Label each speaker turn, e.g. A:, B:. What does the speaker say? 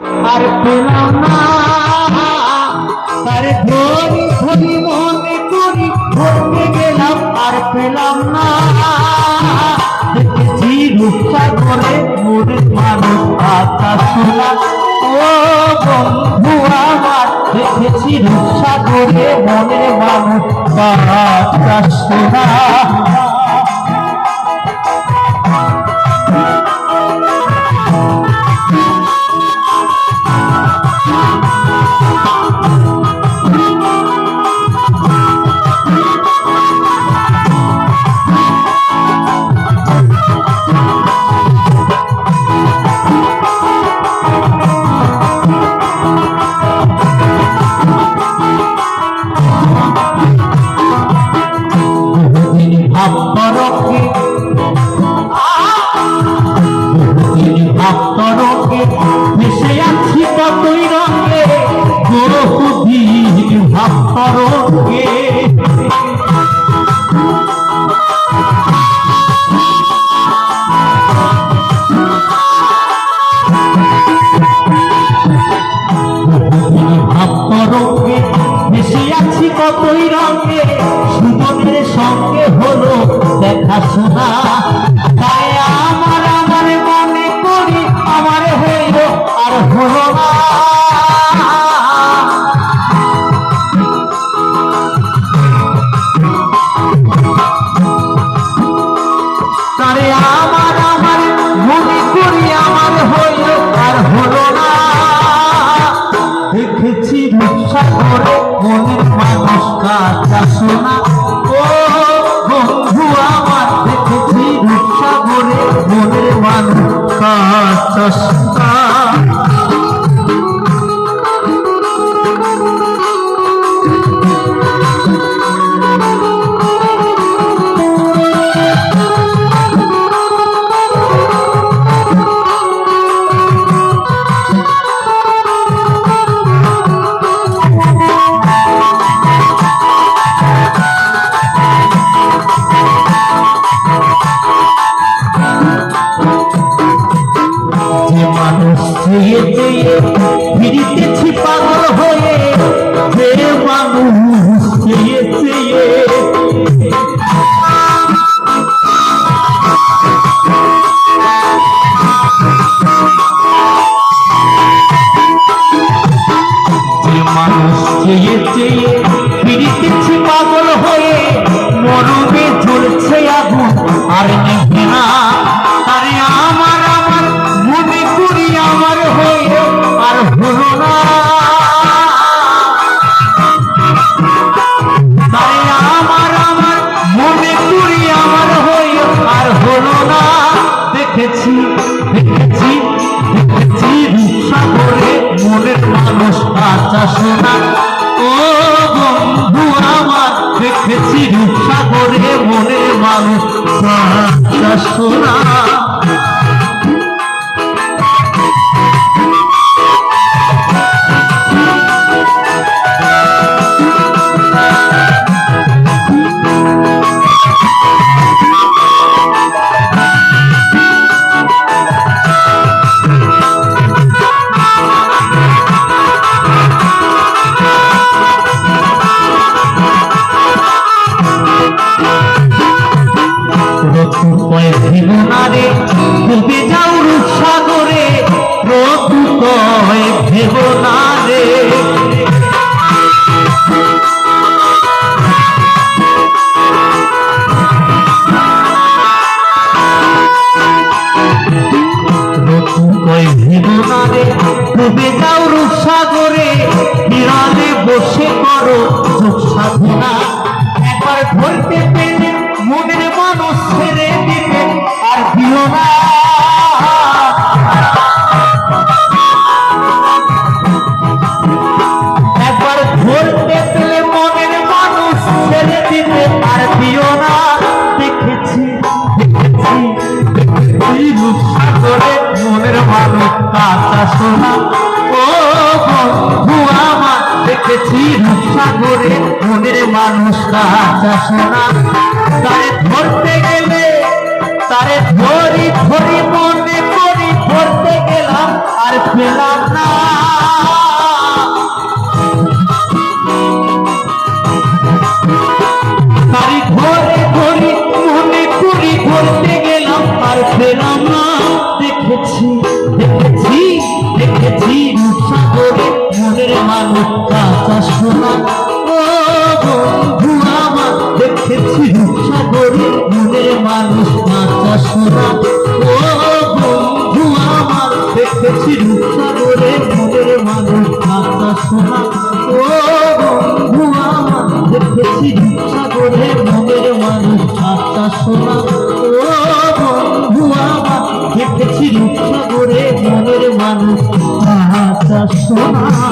A: আর পেলাম না। তারে ধরি ধরি মনে করি, ধরতে গেলাম আর পেলাম না। দেখেছি রূপটা করে মোর মানুষ আতা শোনা ও বন্ধু আমার, দেখেছি রূপসা করে মনের মানুষ আতা শোনা রঙে সুমনের সঙ্গে হলো দেখা শোনা তাই আমার আমার মনে করি আমার হইল আর হলো মনে করি মানুষ সোনা। ও বন্ধু আমার দেখেছি রূপসা করে মনের মানুষ কাঁচা শোনা কাঁচা সোনা ও বন্ধু আমার দেখেছি রূপসাগরে মনে মানুষ। কাঁচা ডুবে যাও রূপসাগরে বিড়ালে বসে করো সাধনা। একবার ধরতে পেলে মনের কাঁচা সোনা ও বন্ধু, আমার দেখেছি রূপসাগরে মনের মানুষ কাঁচা সোনা। তারে ধরতে গেলে, তারে ধরি ধরি, মনে করি ধরতে গেলাম, আর পেলাম না। কাঁচা সোনা ও বন্ধু আমার, দেখেছি রূপসাগরে মনের মানুষ কাঁচা সোনা ও বন্ধু আমার, দেখেছি রূপসাগরে মনের মানুষ কাঁচা সোনা ও বন্ধু আমার, দেখেছি রূপসাগরে মনের মানুষ কাঁচা সোনা ও বন্ধু আমার, দেখেছি রূপসাগরে মনের মানুষ কাঁচা সোনা